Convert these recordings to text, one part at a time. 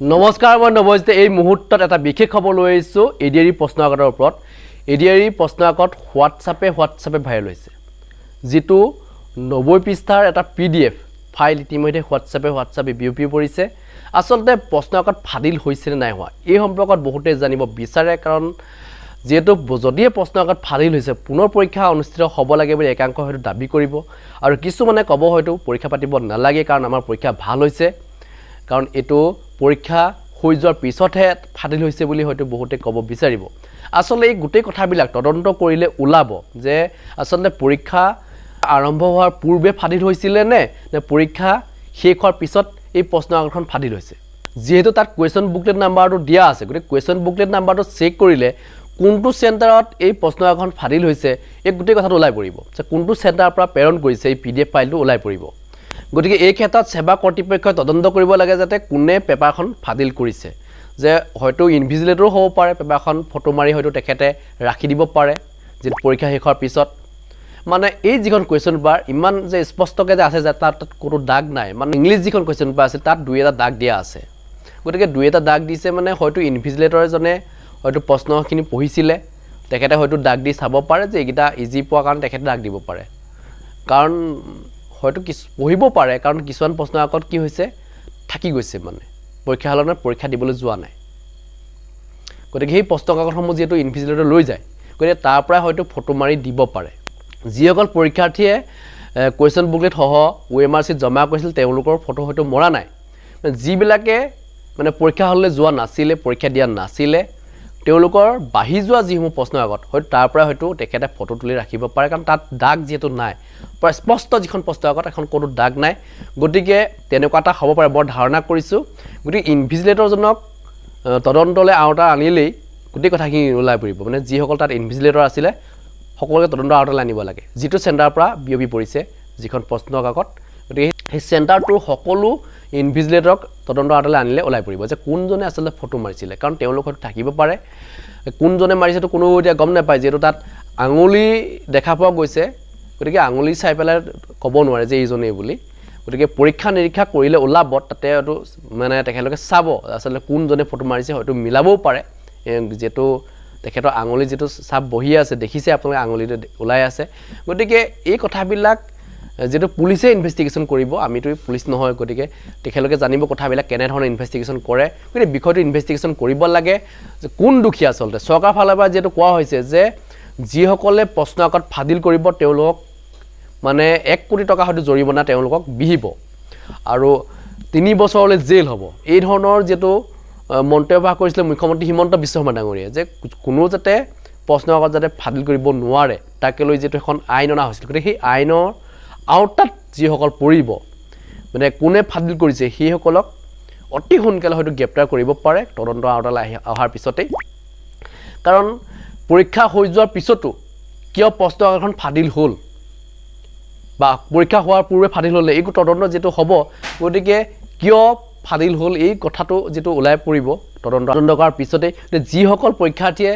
নমস্কাৰ মই নৱজিতে এই মুহূৰ্তত এটা বিশেষ খবৰ লৈ আহিছোঁ এ ডি আৰ ই প্ৰশ্নকাকতৰ ওপৰত। এ ডি আৰ ই প্ৰশ্নকাকত হোৱাটছআপে হোৱাটছআপে ভাইৰেল হৈছে। যিটো নব্বৈ পৃষ্ঠাৰ এটা পি ডি এফ ফাইল ইতিমধ্যে হোৱাটছআপে হোৱাটছআপে বিয়পি পৰিছে। আচলতে প্ৰশ্নকাকত ফাদিল হৈছেনে নাই হোৱা এই সম্পৰ্কত বহুতে জানিব বিচাৰে কাৰণ যিহেতু যদিহে প্ৰশ্নকাকত ফাদিল হৈছে পুনৰ পৰীক্ষা অনুষ্ঠিত হ'ব লাগে বুলি একাংশ হয়তো দাবী কৰিব। আৰু কিছুমানে ক'ব হয়তো পৰীক্ষা পাতিব নালাগে কাৰণ আমাৰ পৰীক্ষা ভাল হৈছে। কাৰণ এইটো পৰীক্ষা হৈ যোৱাৰ পিছতহে ফাদিল হৈছে বুলি হয়তো বহুতে ক'ব বিচাৰিব। আচলতে এই গোটেই কথাবিলাক তদন্ত কৰিলে ওলাব যে আচলতে পৰীক্ষা আৰম্ভ হোৱাৰ পূৰ্বে ফাদিল হৈছিলে নে নে পৰীক্ষা শেষ হোৱাৰ পিছত এই প্ৰশ্ন কাকতখন ফাদিল হৈছে যিহেতু তাত কুৱেশ্যন বুকলেট নাম্বাৰটো দিয়া আছে গতিকে কুৱেশ্যন বুকলেট নাম্বাৰটো চেক কৰিলে কোনটো চেণ্টাৰত এই প্ৰশ্ন কাকতখন ফাদিল হৈছে এই গোটেই কথাটো ওলাই পৰিব। যে কোনটো চেণ্টাৰৰ পৰা প্ৰেৰণ কৰিছে এই পি ডি এফ ফাইলটো ওলাই পৰিব। গতিকে এই ক্ষেত্ৰত সেৱা কৰ্তৃপক্ষই তদন্ত কৰিব লাগে যাতে কোনে পেপাৰখন ফাদিল কৰিছে। যে হয়তো ইনভিজিলেটৰো হ'ব পাৰে পেপাৰখন ফটো মাৰি হয়তো তেখেতে ৰাখি দিব পাৰে যিটো পৰীক্ষা শেষ হোৱাৰ পিছত। মানে এই যিখন কুৱেশ্যন পেপাৰ ইমান যে স্পষ্টকৈ যে আছে যে তাত তাত কোনো দাগ নাই মানে ইংলিছ যিখন কুৱেশ্যন পেপাৰ আছে তাত দুই এটা দাগ দিয়া আছে। গতিকে দুই এটা দাগ দিছে মানে হয়তো ইনভিজিলেটৰ এজনে হয়তো প্ৰশ্নখিনি পঢ়িছিলে তেখেতে হয়তো দাগ দি চাব পাৰে যে এইকেইটা ইজি পোৱাৰ কাৰণে তেখেতে দাগ দিব পাৰে। কাৰণ হয়তো কিছু পঢ়িব পাৰে কাৰণ কিছুমান প্ৰশ্ন আগত কি হৈছে? থাকি গৈছে মানে। পৰীক্ষা হলত পৰীক্ষা দিবলৈ যোৱা নাই। গতিকে সেই প্ৰশ্ন কাকতসমূহ যিহেতু ইনভিজিলেটৰ লৈ যায় গতিকে তাৰ পৰাই হয়তো ফটো মাৰি দিব পাৰে। যিসকল পৰীক্ষাৰ্থীয়ে কুৱেশ্যন বুকলেট সহ অ' এম আৰ চিত জমা কৰিছিল তেওঁলোকৰ ফটো হয়তো মৰা নাই। যিবিলাকে মানে পৰীক্ষা হললৈ যোৱা নাছিলে পৰীক্ষা দিয়া নাছিলে তেওঁলোকৰ বাঢ়ি যোৱা যিসমূহ প্ৰশ্ন আগত হয়তো তাৰ পৰা হয়তো তেখেতে ফটো তুলি ৰাখিব পাৰে কাৰণ তাত দাগ যিহেতু নাই। স্পষ্ট যিখন প্ৰশ্ন আগত এখন কোনো দাগ নাই। গতিকে তেনেকুৱা এটা হ'ব পাৰে বৰ ধাৰণা কৰিছোঁ। গতিকে ইনভিজিলেটৰজনক তদন্তলৈ আওতা আনিলেই গোটেই কথাখিনি ওলাই পৰিব। মানে যিসকল তাত ইনভিজিলেটৰ আছিলে সকলোকে তদন্ত আওতালৈ আনিব লাগে। যিটো চেণ্টাৰৰ পৰা বিয়পি পৰিছে যিখন প্ৰশ্ন কাকত সেই চেণ্টাৰটোৰ সকলো ইনভিজিলেটৰক তদন্ত আওতালৈ আনিলে ওলাই পৰিব যে কোনজনে আচলতে ফটো মাৰিছিলে কাৰণ তেওঁলোক হয়তো থাকিব পাৰে। কোনজনে মাৰিছেতো কোনো এতিয়া গম নাপায় যিহেতু তাত আঙুলি দেখা পোৱা গৈছে গতিকে আঙুলি চাই পেলাই ক'ব নোৱাৰে যে এইজনেই বুলি। গতিকে পৰীক্ষা নিৰীক্ষা কৰিলে ওলাব তাতে হয়তো মানে তেখেতলোকে চাব আচলতে কোনজনে ফটো মাৰিছে হয়তো মিলাবও পাৰে। যিহেতু তেখেতৰ আঙুলি যিটো চাপ বহি আছে দেখিছে আপোনালোকে আঙুলিটো ওলাই আছে। গতিকে এই কথাবিলাক যিহেতু পুলিচে ইনভেষ্টিগেশ্যন কৰিব আমিতো পুলিচ নহয় গতিকে তেখেতলোকে জানিব কথাবিলাক কেনেধৰণে ইনভেষ্টিগেশ্যন কৰে। গতিকে বিষয়টো ইনভেষ্টিগেশ্যন কৰিব লাগে যে কোন দোষী আচলতে। চৰকাৰৰ ফালৰ পৰা যিহেতু কোৱা হৈছে যে যিসকলে প্ৰশ্ন আগত ফাদিল কৰিব তেওঁলোকক মানে এক কোটি টকা হয়তো জৰিমনা তেওঁলোকক বিহিব। আৰু তিনি বছৰলৈ জেইল হ'ব। এই ধৰণৰ আহ, মন্তব্য প্ৰকাশ কৰিছিলে মুখ্যমন্ত্ৰী হিমন্ত বিশ্ব শৰ্মা ডাঙৰীয়াই যে কোনো যাতে প্ৰশ্ন আগত যাতে ফাদিল কৰিব নোৱাৰে তাকে লৈ যিটো এখন আইন অনা হৈছিল। গতিকে সেই আইনৰ আওতাত যিসকল পৰিব মানে কোনে ফাদিল কৰিছে সেইসকলক অতি সোনকালে হয়তো গ্ৰেপ্তাৰ কৰিব পাৰে তদন্ত আওতালৈ আহি অহাৰ পিছতেই। কাৰণ পৰীক্ষা হৈ যোৱাৰ পিছতো কিয় প্ৰশ্ন কাকতখন ফাদিল হ'ল? বা পৰীক্ষা হোৱাৰ পূৰ্বে ফাদিল হ'লে এই তদন্ত যিটো হ'ব গতিকে কিয় ফাদিল হ'ল এই কথাটো যিটো ওলাই পৰিব তদন্ত তদন্ত কৰাৰ পিছতেই। যিসকল পৰীক্ষাৰ্থীয়ে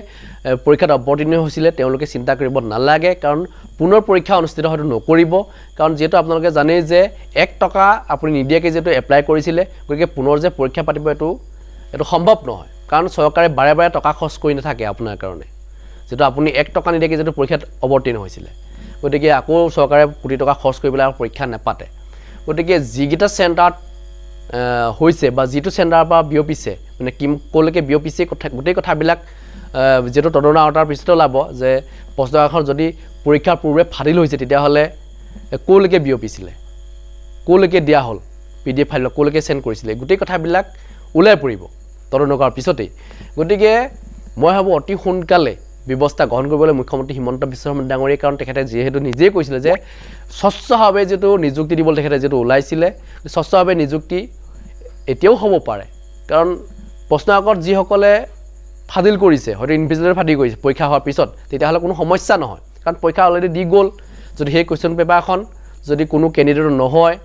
পৰীক্ষাত অৱতীৰ্ণ হৈছিলে তেওঁলোকে চিন্তা কৰিব নালাগে কাৰণ পুনৰ পৰীক্ষা অনুষ্ঠিত হয়তো নকৰিব। কাৰণ যিহেতু আপোনালোকে জানেই যে এক টকা আপুনি নিদিয়াকৈ যিহেতু এপ্লাই কৰিছিলে গতিকে পুনৰ যে পৰীক্ষা পাতিব এইটো এইটো সম্ভৱ নহয়। কাৰণ চৰকাৰে বাৰে বাৰে টকা খৰচ কৰি নাথাকে আপোনাৰ কাৰণে। যিটো আপুনি এক টকা নিদিয়াকৈ যিটো পৰীক্ষাত অৱতীৰ্ণ হৈছিলে। গতিকে আকৌ চৰকাৰে কোটি টকা খৰচ কৰি পেলাই পৰীক্ষা নাপাতে। গতিকে যিকেইটা চেণ্টাৰত হৈছে বা যিটো চেণ্টাৰৰ পৰা বিয়পিছে মানে কি ক'লৈকে বিয়পিছে কথা গোটেই কথাবিলাক যিহেতু তদন্ত আওতাৰ পিছতে ওলাব যে প্ৰশ্নকাকতখন যদি পৰীক্ষাৰ পূৰ্বে ফাদিল হৈছে তেতিয়াহ'লে ক'লৈকে বিয়পিছিলে? ক'লৈকে দিয়া হ'ল? পি ডি এফ ফাইলত ক'লৈকে চেণ্ড কৰিছিলে? গোটেই কথাবিলাক ওলাই পৰিব তদন্ত কৰাৰ পিছতেই। গতিকে মই ভাবোঁ অতি সোনকালে ব্যৱস্থা গ্ৰহণ কৰিবলৈ মুখ্যমন্ত্ৰী হিমন্ত বিশ্ব শৰ্মা ডাঙৰীয়াই কাৰণ তেখেতে যিহেতু নিজেই কৈছিলে যে স্বচ্ছভাৱে যিটো নিযুক্তি দিবলৈ তেখেতে যিটো ওলাইছিলে স্বচ্ছভাৱে নিযুক্তি এতিয়াও হ'ব পাৰে। কাৰণ প্ৰশ্ন আগত যিসকলে ফাদিল কৰিছে হয়তো ইনভিজিলেটৰ ফাদিল কৰিছে পৰীক্ষা হোৱাৰ পিছত তেতিয়াহ'লে কোনো সমস্যা নহয়। কাৰণ পৰীক্ষা অলৰেডি দি গ'ল যদি সেই কুৱেশ্যন পেপাৰখন যদি কোনো কেণ্ডিডেট নহয়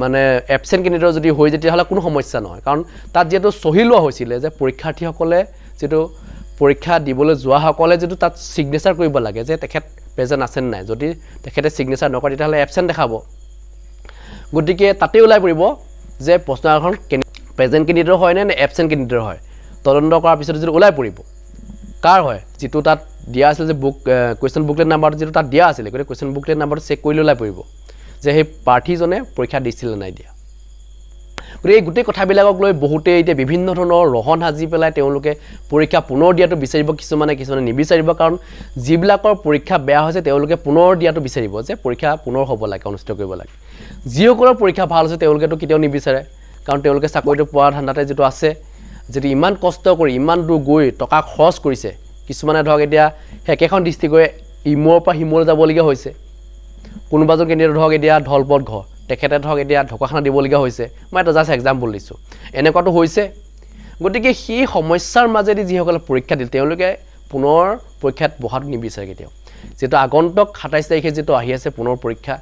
মানে এবচেণ্ট কেণ্ডিডেট যদি হৈ যায় তেতিয়াহ'লে কোনো সমস্যা নহয়। কাৰণ তাত যিহেতু চহী লোৱা হৈছিলে যে পৰীক্ষাৰ্থীসকলে যিটো পৰীক্ষা দিবলৈ যোৱাসকলে যিটো তাত ছিগনেচাৰ কৰিব লাগে যে তেখেত প্ৰেজেণ্ট আছেনে নাই। যদি তেখেতে ছিগনেচাৰ নকৰে তেতিয়াহ'লে এবচেণ্ট দেখাব। গতিকে তাতেই ওলাই পৰিব যে প্ৰশ্নকাকতখন কেনে প্ৰেজেণ্ট কেণ্ডিডেটৰ হয় নে নে এবচেণ্ট কেণ্ডিডেটৰ হয়। তদন্ত কৰাৰ পিছত যিটো ওলাই পৰিব। কাৰ হয়? যিটো তাত দিয়া আছিলে যে বুক কুৱেশ্যন বুকলেট নাম্বাৰটো যিটো তাত দিয়া আছিলে, গতিকে কুৱেশ্যন বুকলেট নাম্বাৰটো চেক কৰিলে ওলাই পৰিব। যে সেই প্ৰাৰ্থীজনে পৰীক্ষা দিছিলে নাই দিয়া। গতিকে এই গোটেই কথাবিলাকক লৈ বহুতেই এতিয়া বিভিন্ন ধৰণৰ ৰহন সাজি পেলাই তেওঁলোকে পৰীক্ষা পুনৰ দিয়াটো বিচাৰিব, কিছুমানে কিছুমানে নিবিচাৰিব। কাৰণ যিবিলাকৰ পৰীক্ষা বেয়া হৈছে, তেওঁলোকে পুনৰ দিয়াটো বিচাৰিব যে পৰীক্ষা পুনৰ হ'ব লাগে, অনুষ্ঠিত কৰিব লাগে। যিসকলৰ পৰীক্ষা ভালো হৈছে, তেওঁলোকেতো কেতিয়াও নিবিচাৰে। কাৰণ তেওঁলোকে চাকৰিটো পোৱাৰ ধান্দাতে যিটো আছে যিটো ইমান কষ্ট কৰি ইমান দূৰ গৈ টকা খৰচ কৰিছে কিছুমানে ধৰক এতিয়া একেখন ডিষ্ট্ৰিক্টৰে ইমূৰৰ পৰা সিমূৰলৈ যাবলগীয়া হৈছে। কোনোবাজন কেণ্ডিডেট ধৰক এতিয়া ধলপত ঘৰ তেখেতে ধৰক এতিয়া ঢকুৱাখানা দিবলগীয়া হৈছে। মই এটা জাষ্ট এক্সাম্পল দিছোঁ। এনেকুৱাটো হৈছে। গতিকে সেই সমস্যাৰ মাজেদি যিসকলে পৰীক্ষা দিল তেওঁলোকে পুনৰ পৰীক্ষাত বহাটো নিবিচাৰে কেতিয়াও। যিটো আগন্তুক সাতাইছ তাৰিখে যিটো আহি আছে পুনৰ পৰীক্ষা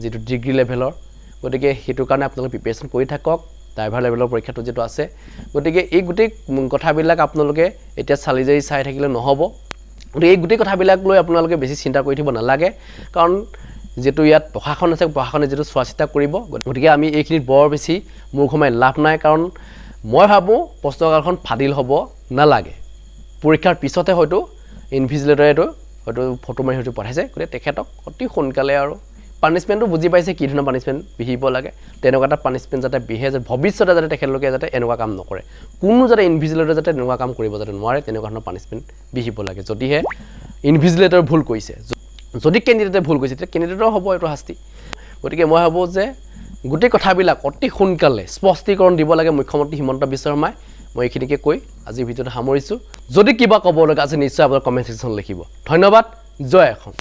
যিটো ডিগ্ৰী লেভেলৰ গতিকে সেইটো কাৰণে আপোনালোকে প্ৰিপেৰেশ্যন কৰি থাকক। ড্ৰাইভাৰ লেভেলৰ পৰীক্ষাটো যিটো আছে গতিকে এই গোটেই কথাবিলাক আপোনালোকে এতিয়া চালি জাৰি চাই থাকিলে নহ'ব। গতিকে এই গোটেই কথাবিলাক লৈ আপোনালোকে বেছি চিন্তা কৰি থাকিব নালাগে কাৰণ যিটো ইয়াত প্ৰশাসন আছে প্ৰশাসনে যিটো চোৱা চিতা কৰিব গতিকে আমি এইখিনিত বৰ বেছি মূৰ ঘমাই লাভ নাই কাৰণ মই ভাবোঁ প্ৰশ্নকাকতখন ফাদিল হ'ব নালাগে। পৰীক্ষাৰ পিছতে হয়তো ইনভিজিলেটৰে এইটো হয়তো ফটো মাৰি হয়তো পঠাইছে গতিকে তেখেতক অতি সোনকালে আৰু পানিছমেণ্টটো বুজি পাইছে, কি ধৰণৰ পানিছমেণ্ট বিহিব লাগে, তেনেকুৱা এটা পানিছমেণ্ট যাতে বিহে যে ভৱিষ্যতে যাতে তেখেতলোকে যাতে এনেকুৱা কাম নকৰে। কোনো যাতে ইনভিজিলেটৰে যাতে তেনেকুৱা কাম কৰিব, যাতে নোৱাৰে, তেনেকুৱা ধৰণৰ পানিছমেণ্ট বিহিব লাগে। যদিহে ইনভিজিলেটৰ ভুল কৰিছে যদি কেণ্ডিডেটে ভুল কৰিছে, তেতিয়া কেণ্ডিডেটৰ হ'ব এইটো শাস্তি। গতিকে মই ভাবোঁ যে গোটেই কথাবিলাক অতি সোনকালে স্পষ্টীকৰণ দিব লাগে মুখ্যমন্ত্ৰী হিমন্ত বিশ্ব শৰ্মাই। মই এইখিনিকে কৈ আজিৰ ভিডিঅ'টো সামৰিছোঁ। যদি কিবা ক'ব লগা আছে, নিশ্চয় আপোনাৰ কমেণ্ট ছেকশ্যন লিখিব। ধন্যবাদ। জয় অসম